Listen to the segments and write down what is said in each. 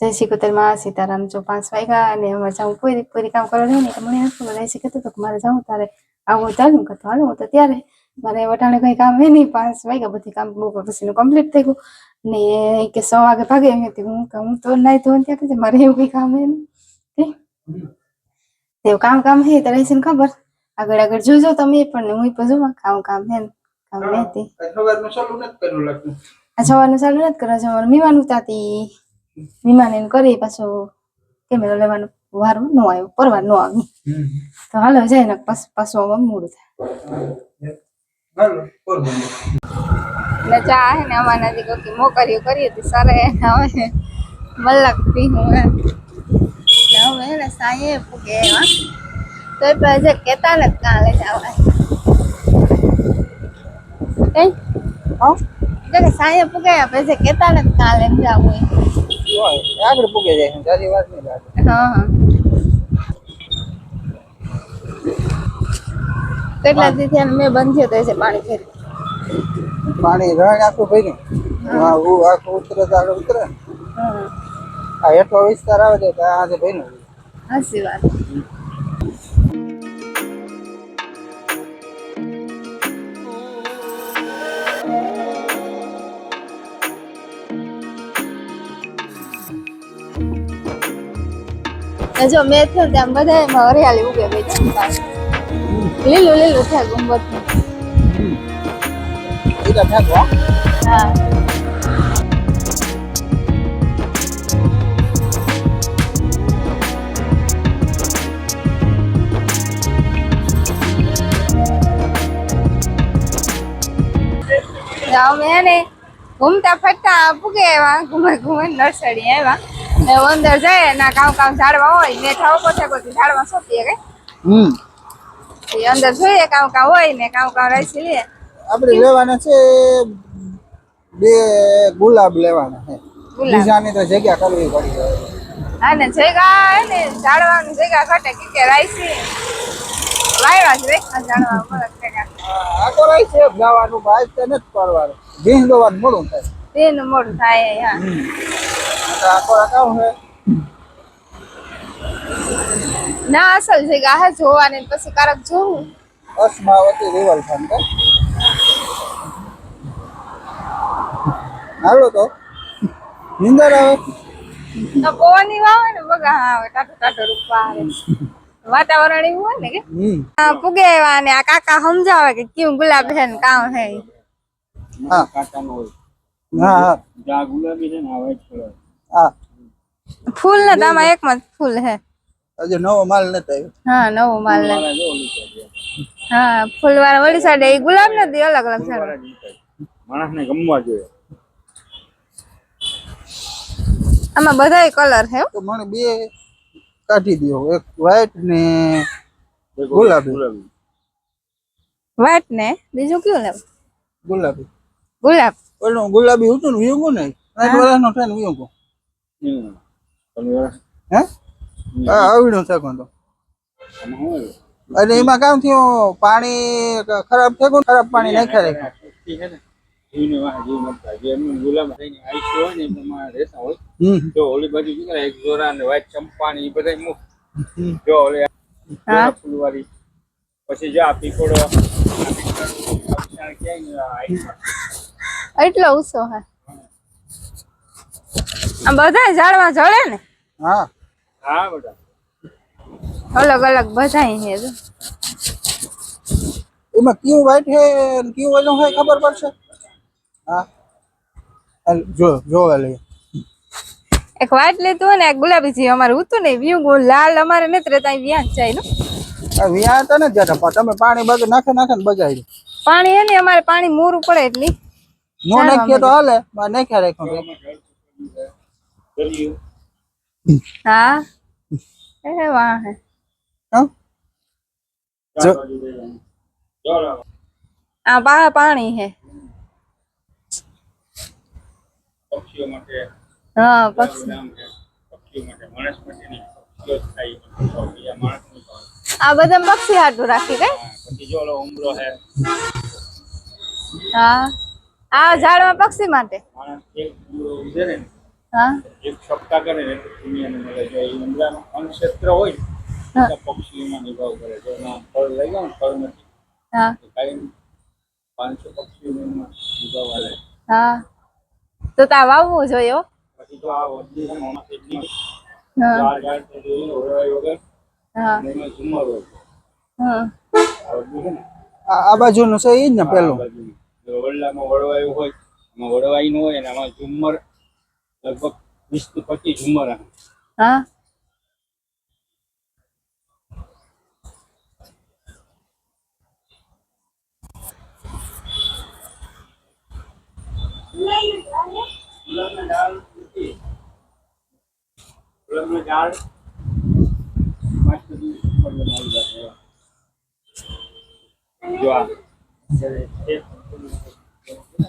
જય શ્રી કુતરમાં સીતારામ જો પાંચ વાગ્યા અને અમારે જાઉં પૂરી પૂરી કામ કરવા જવું ને તો મને એસી કહેતો હતો કે મારે જાઉં તારે આવું ચાલુ હું કહેતો હાલો હું તો ત્યારે મારે વટાણે કઈ કામ હે નહીં પાંચ વાગ્યા બધી કામ બપોર પછીનું કમ્પ્લીટ થઈ ગયું ને કે સો વાગે ભાગે એમ હતી હું હું તો નાઈ ધોન ત્યાં મારે એવું કઈ કામ હે નહીં તેવું કામ કામ હે તો રહેશે ખબર આગળ આગળ જોજો તમે પણ હું પણ જોવા કામ કામ હે ને કામ નહીં નથી સવારનું ચાલુ નથી કરવા જવાનું મીવાનું તાતી વિમાન એને કરી પાછો કેમેરો લેવાનો વારું ન આવ્યો પરવાર ન આવી તો હાલો જાય ને પાછું આવવા મૂળ થાય. ચા હે ને અમારા નજીક હતી મોકરીઓ કરી હતી સરે. હવે મલક પી હું. હવે ને સાંજે પૂગે એવા તો એ પછી કેતા ને કાલે જવા કઈ સાંજે પૂગે પછી કેતા ને કાલે એમ જવું એમ. આગળ પૂગે જાય તારી વાત નહીં હા હા. કેટલા દી થયા મેં બંધ થયો તો છે પાણી ફેરી પાણી રણ આખું ભર્યું હા. હું આખું ઉતરે તો આગળ ઉતરે. આ એટલો વિસ્તાર આવે છે ત્યાં આજે ભર્યું સાચી વાત. ને જો મેં થયો ત્યાં બધા એમાં હરિયાળી ઉગે ગઈ છે. લીલું લીલું થાય ગુંબત હા. જાઓ મેં ને ઘૂમતા ફરતા પૂગે એવા ઘૂમે ઘૂમે નર્સરી આવ્યા. ને અંદર જાય ના કામ કામ ઝાડવા હોય ને થાવ પછી કોઈ ઝાડવા સોંપીએ કે? હમ. એ અંદર જોઈએ કામ કામ હોય ને કામ કામ રાખી લે. આપણે લેવાના છે બે ગુલાબ લેવાના છે. ગુલાબ. બીજાની તો જગ્યા કરવી પડી હા ને જગ્યા હે ને ઝાડવાની જગ્યા ઘટે કે કે રાઈસી જ રે આ ઝાડવા ટકા આ તો રહી છે જવાનું ભાઈ તે નથી કરવાનું. જીન દોવાનું મોડું થાય. તેનું મોડું થાય હા. છે ના અસલ જગ્યા હે જોવાની પછી કારક જોવું. અસ્માવતી રિવર ફ્રન્ટ હાલો તો. નિંદર આવે? તો પવનની વાવે ને બગા આવે ટાટો ટાટો રૂપા આવે. વાતાવરણ એવું હોય ને કે? પુગે એવા ને આ કાકા સમજાવે કે કેવું ગુલાબ છે ને કામ છે. હા. હા હા. જા ગુલાબી છે ને આ white colour. હા. ફૂલ ને તામાં એકમાં માં ફૂલ હે. આજે નવો માલ નથી આવ્યો. હા નવો માલ ને. હા ફૂલ વાળા વળી સાડે એ ગુલાબ દે અલગ અલગ છે. માણસ ને ગમવા જોઈએ. આમાં બધાય કલર હે હો. તો મને બે કાઢી દો એક વ્હાઈટ ને ગુલાબી. ગુલાબી. વ્હાઈટ ને? બીજું કયું લેવું? ગુલાબી. ગુલાબ. ઓલું ગુલાબી હતું ને વીંગું ને? સાઠ વર્ષનો થાય ને વીંગું હમ. તમે વર્ષ હે? હા આવડ્યું છે કોણ તો? એમાં કામ થયું પાણી ખરાબ થયું ખરાબ પાણી છે? નહીં, આ એટલો ઉસો હે. આ બધા ઝાડવા જળે ને? હા. હા બેટા અલગ અલગ બધાય હે જો. એમાં કયું વાઈટ છે અને કયું ઓલું છે ખબર પડશે? હા. જો જોવા લઈએ એક વાઈટ લીધું ને એક ગુલાબી છે. અમારે ઉતું ને વ્યૂ લાલ અમારે નથી રહેતા વ્યાજ જાય નો. આ વ્યા તો નથી જતા તમે પાણી બગ નાખે નાખે ને બગાડી પાણી હે ને અમારે પાણી મોરું પડે એટલી. નો નાખીએ તો હાલે નાખ્યા રાખ્યું તો. દરિયો હા એ વાહ હે હા ચાર બાજુ રહેવાનું. જો લાવો. આ બા પાણી હે પક્ષીઓ માટે હા પક્ષી નામ છે પક્ષીઓ માટે માણસ માટે નહીં પક્ષીઓ જ ખાય તો બીજા માણસ નહીં ખાય. આ બધા પક્ષી હાટું રાખી કઈ હા, પછી જો ઓલો ઉમરો છે હા આ ઝાડમાં પક્ષી માટે માણસ એક ઉમરો ઉજે ને હા. એક સપ્તાહ કરે ને દુનિયાને મળે છે એ ઉંદરાનું અન્નક્ષેત્ર હોય ને પક્ષીઓમાં નિભાવ કરે છે. એમાં ફળ લઈ ગયો ફળ નથી. હા. કાંઈ પાંચસો પક્ષીઓને નિભાવ આવે હા. તો તા વાવવું જોઈએ હો. પછી તો આ વધી એટલી થઈ વગર. હા. એમાં ઝુમ્મર હોય. હા. આ બાજુનું છે એ જ ને પેલું. વડલામાં વળવાયું હોય આમાં વળવાઈ ન હોય ને આમાં ઝુમ્મર લગભગ વીસથી પચીસ ઉંમર હા? ઝાડ. જો આ જ્યારે એક ફૂલ હવે આવે.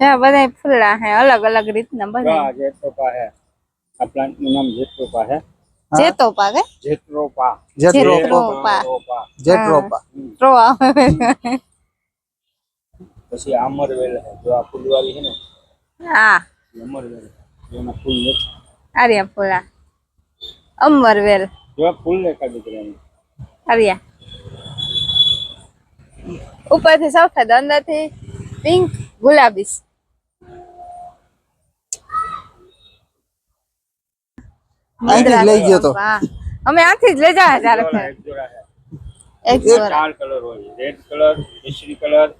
હા બધા ફૂલા હે અલગ અલગ રીતના જો બધા આ જેટ્રોપા હે. આ પ્લાન્ટનું નામ જેટ્રોપા હે. જે તો પાકે જેટ્રોપા જેટ્રોપા. જેટ્રોપા જેટ્રોપા ટ્રો આવે. પછી અમરવેલ હે જો આ ફૂલવાળી છે ને. હા. એ અમરવેલ એના ફૂલ નથી આર્યા ફૂલા. અમરવેલ. જો આ ફૂલ દેખાય દીકરાને આર્યા. ઉપરથી સફેદ અંદરથી પિંક ગુલાબી. જ લઈ ગયો તો. અમે આથી જ લઈ જાય એક જોડા. ચાર કલર હોય રેડ કલર કલર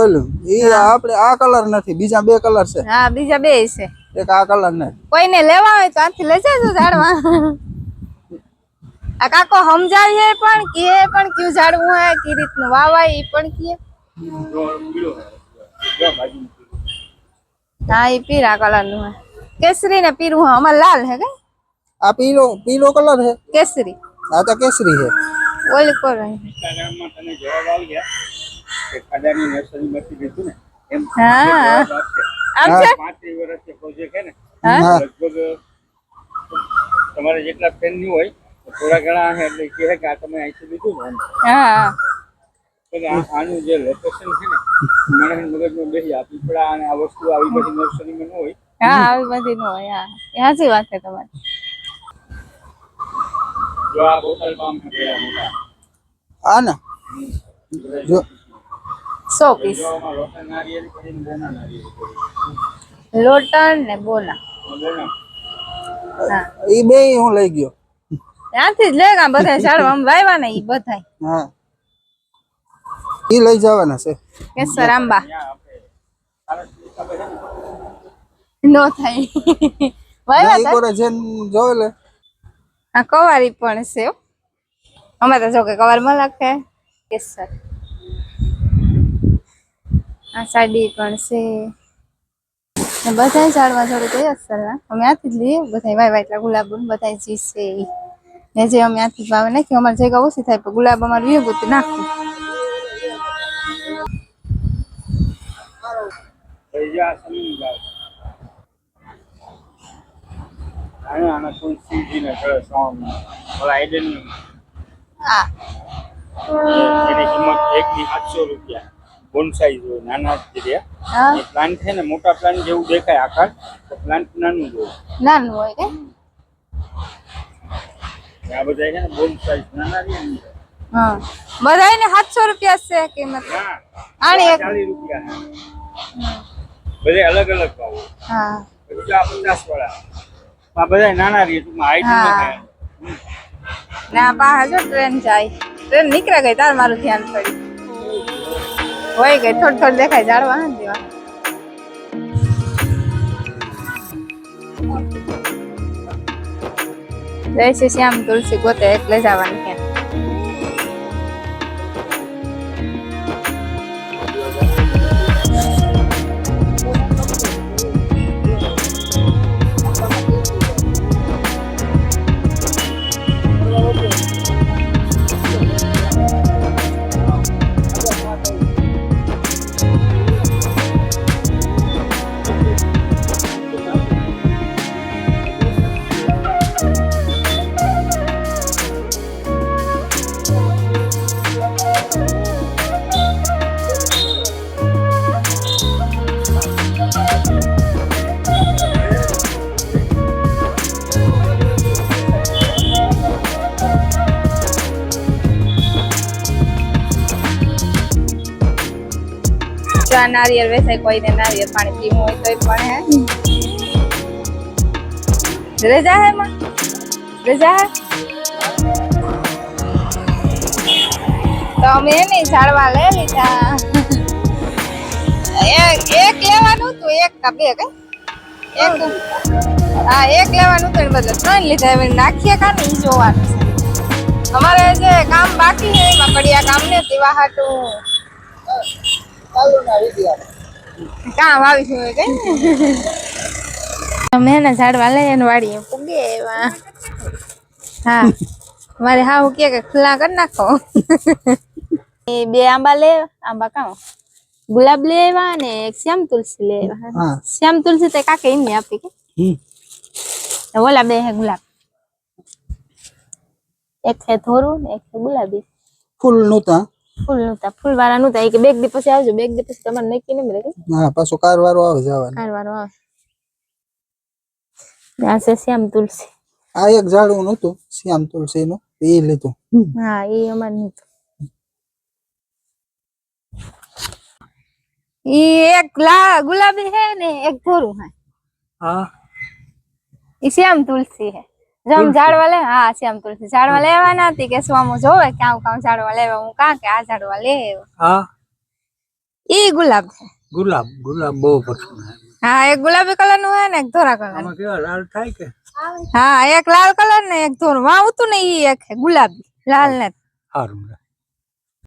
ઓલું ઈ આપણે આ કલર નથી બીજા બે કલર છે. હા બીજા બે છે. એક આ કલર ને કોઈને લેવા હોય તો આથી લઈ જજો ઝાડમાં આ કાકો સમજાવીએ પણ કે પણ કયું ઝાડવું હોય કે રીતનું વાવાય એ પણ કે જો પીળો હે. જો બાજુમાં પીળો. હા એ પીળા કલરનું હોય કેસરી ને પીળું હોય અમારે લાલ હે કે આ પીળો પીળો કલર છે કેસરી આ તો કેસરી છે ઓલી કોર ઇન્સ્ટાગ્રામમાં તને જવાબ આવી ગયા કે ખાડાની નર્સરીમાંથી લીધું ને એમ હા. જવાબ આપશે. આમ છે પાંત્રીસ વર્ષથી પ્રોજેક્ટ હે ને હા હા લગભગ તમારે જેટલા ફેનની હોય તો થોડા ઘણા એટલે કહે કે આ તમે અહીંથી લીધું ને હા. આનું જે લોકેશન છે ને મને મગજમાં બેસી આપી. પડે અને આ વસ્તુ આવી બધી નર્સરીમાં ન હોય. હા આવી બધી ન હોય હા. એ સાચી વાત છે તમારી. જો આ બોટલ પામ આ ને. જો. સો પીસ. લોટન ને બોના. બોના. હા. બે હું લઈ ગયો. ત્યાંથી જ લેગા બધા ઝાડવા. આમ વાવ્યા ને ઈ બધા હા. ઈ લઈ જવાના છે. કેસર આંબા. ને થાય. વાવ્યા ઈ કોરે જેન જોઈ લે. આ કવારી પણ છે. અમે તો જો કે કવારમાં લખે. કેસર. આ સાડી પણ છે. બધા ઝાડવા જોડે કઈ અસર અમે આથી જ લઈએ. બધા વાય વાય ગુલાબ બધા જી છે. ને જે અમે આથી ભાવે નાખ્યું અમારે જગ્યા ઓછી થાય પણ ગુલાબ અમારે વીએ ગુતી નાખવું થઈ ગયા સમીન ગાય આને આના તુલસીજીને ચડે શ્રાવણમાં ઓલા આઈડન હા. એક ની સાતસો રૂપિયા બોનસાઈ હોય નાના જ છે હા એ પ્લાન્ટ છે ને મોટા પ્લાન્ટ જેવું દેખાય આકાર પ્લાન્ટ નાનું જોયું નાનું હોય આ બધા છે ને બોનસાઈ નાના રહે હા. રૂપિયા છે કિંમત આની રૂપિયા. બધે અલગ અલગ ભાવ. હા. વાળા આ બધા નાના રહે હાઈટ ન થાય ને આ પાસે ટ્રેન જાય. ટ્રેન નીકળે ગઈ તાર મારું ધ્યાન પડ્યું હોય ગઈ થોડું થોડું દેખાય જાડવા હે જય શ્રી શ્યામ તુલસી ગોતે એટલે જવાની છે જો આ નારિયેળ વેચાય, કોઈને નારિયેળ પાણી પીવું હોય તો પણ હે. રજા હે માં? રજા હે? તો અમે નહીં ઝાડવા લઈ લીધા. એક લેવાનું હતું, એક કા બે કઈ? એક હા, એક લેવાનું હતું બદલે ત્રણ લીધા. એમ નાખીએ કા નહીં જોવાનું અમારે જે કામ બાકી છે, એમાં પડ્યા કામ ને તેવા હાટું કામ આવી હોય કઈ અમે એના ઝાડવા લઈ એને વાડીએ પૂગે એવા હા મારે હાવ હું કે ખુલ્લા કરી નાખો. એ બે આંબા લે આંબા કામ ગુલાબ લેવા ને એક શ્યામ તુલસી લેવા આવ્યા. શ્યામ તુલસી તે કાકે એમને આપી કે. હમ. ઓલા બે હે ગુલાબ. એક છે ધોરું ને એક છે ગુલાબી. ફૂલ નહોતા. ફૂલ નતા ફૂલ વાળા નતા એ કે બેગ દી પછી આવજો. બેગ દી પછી તમારે નક્કી નહીં મળે કે હા પાછો કાર વારો આવે જવાનો. કારવાનો આવે. ને આ છે શ્યામ તુલસી. આ એક ઝાડવું નહોતું. શ્યામ તુલસી નું એ લીધું. હા એ અમારે નતું ઈ એક લા ગુલાબી હે ને એક ધોરું હે. હા. ઈ શ્યામ તુલસી હે. જમ ઝાડવા લે હા શ્યામ તુલસી. ઝાડવા લેવાના હતી કે સ્વામો જોવે કે આવું કામ ઝાડવા લેવા હું કા કે આ ઝાડવા લે? હા? ઈ ગુલાબ છે. ગુલાબ ગુલાબ બહુ પસંદ હા એક ગુલાબી કલરનું હે ને એક ધોરા કલર આમાં કેવા લાલ થાય કે? હા એક લાલ કલર ને એક ધોરું. વાવતું ને ઈ એક ગુલાબી લાલ ને. સારું.